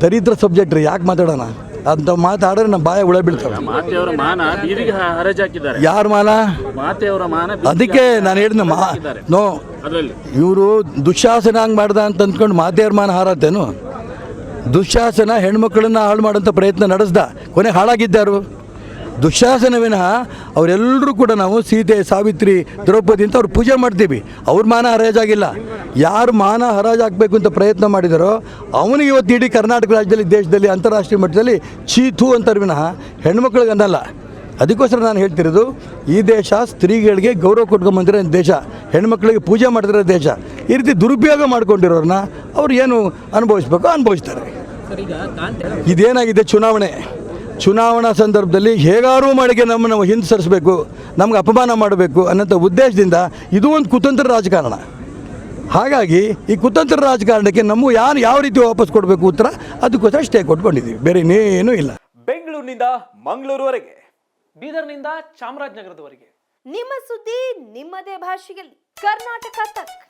ದರಿದ್ರ ಸಬ್ಜೆಕ್ಟ್ ರೀ ಯಾಕೆ ಮಾತಾಡೋಣ? ಅಂತ ಮಾತಾಡಿದ್ರೆ ನಮ್ಮ ಬಾಯ ಉಳ ಬೀಳ್ತವೆ. ಮಾತೆಯವರ ಮಾನ ಬೀದಿಗೆ ಹ- ಹರಾಜಾಕಿದ್ದಾರೆ. ಯಾರ ಮಾನ? ಮಾತೆಯವರ ಮಾನ ಅದಕ್ಕೆ ನಾನು ಹೇಳಿದ್ನ ಮಾ ನೋ ಅದರಲ್ಲಿ. ಇವರು ದುಶ್ಯಾಸನ ಹಂಗೆ ಮಾಡ್ದ ಅಂತ ಅಂದ್ಕೊಂಡು ಮಾತೆಯವ್ರ ಮಾನ ಹಾರತ್ತೇನು? ದುಶ್ಯಾಸನ ಹೆಣ್ಮಕ್ಳನ್ನ ಹಾಳು ಮಾಡೋಂಥ ಪ್ರಯತ್ನ ನಡೆಸ್ದ. ಕೊನೆ ಹಾಳಾಗಿದ್ದಾರು. ದುಶ್ಯಾಸನ ವಿನಃ ಅವರೆಲ್ಲರೂ ಕೂಡ ನಾವು ಸೀತೆ ಸಾವಿತ್ರಿ ದ್ರೌಪದಿ ಅಂತ ಅವ್ರು ಪೂಜೆ ಮಾಡ್ತೀವಿ. ಅವ್ರ ಮಾನ ಹರಾಜಾಗಿಲ್ಲ. ಯಾರು ಮಾನ ಹರಾಜಾಗಬೇಕು ಅಂತ ಪ್ರಯತ್ನ ಮಾಡಿದರೋ ಅವನಿಗೆ ಇವತ್ತು ಇಡೀ ಕರ್ನಾಟಕ ರಾಜ್ಯದಲ್ಲಿ, ದೇಶದಲ್ಲಿ, ಅಂತಾರಾಷ್ಟ್ರೀಯ ಮಟ್ಟದಲ್ಲಿ ಚೀತು ಅಂತಾರೆ ವಿನಃ ಹೆಣ್ಮಕ್ಳಿಗೆ ಅನ್ನಲ್ಲ ಅದಕ್ಕೋಸ್ಕರ ನಾನು ಹೇಳ್ತಿರೋದು, ಈ ದೇಶ ಸ್ತ್ರೀಗಳಿಗೆ ಗೌರವ ಕೊಟ್ಕೊಂಬಂದಿರೋ ದೇಶ, ಹೆಣ್ಮಕ್ಳಿಗೆ ಪೂಜೆ ಮಾಡ್ತಿರೋ ದೇಶ, ಈ ರೀತಿ ದುರುಪಯೋಗ ಮಾಡ್ಕೊಂಡಿರೋರನ್ನ ಅವ್ರು ಏನು ಅನುಭವಿಸ್ಬೇಕು ಅನುಭವಿಸ್ತಾರೆ. ಇದೇನಾಗಿದೆ ಚುನಾವಣೆ? ಚುನಾವಣಾ ಸಂದರ್ಭದಲ್ಲಿ ಹೇಗಾರೂ ಮಾಡಿಗೆ ನಮ್ಮನ್ನು ಹಿಂದೆ ಸರಿಸಬೇಕು, ನಮ್ಗೆ ಅಪಮಾನ ಮಾಡಬೇಕು ಅನ್ನೋಂಥ ಉದ್ದೇಶದಿಂದ ಇದು ಒಂದು ಕುತಂತ್ರ ರಾಜಕಾರಣ. ಹಾಗಾಗಿ ಈ ಕುತಂತ್ರ ರಾಜಕಾರಣಕ್ಕೆ ನಮ್ಮ ಯಾರು ಯಾವ ರೀತಿ ವಾಪಸ್ ಕೊಡಬೇಕು ಉತ್ತರ ಅದಕ್ಕೋಸ್ಕರ ಸ್ಟೇ ಕೊಟ್ಕೊಂಡಿದ್ದೀವಿ ಬೇರೆ ಇನ್ನೇನೂ ಇಲ್ಲ. ಬೆಂಗಳೂರಿನಿಂದ ಮಂಗಳೂರುವರೆಗೆ. ಬೀದರ್ನಿಂದ ಚಾಮರಾಜನಗರದವರೆಗೆ. ನಿಮ್ಮ ಸುದ್ದಿ ನಿಮ್ಮದೇ ಭಾಷೆಯಲ್ಲಿ. ಕರ್ನಾಟಕ ತಕ್.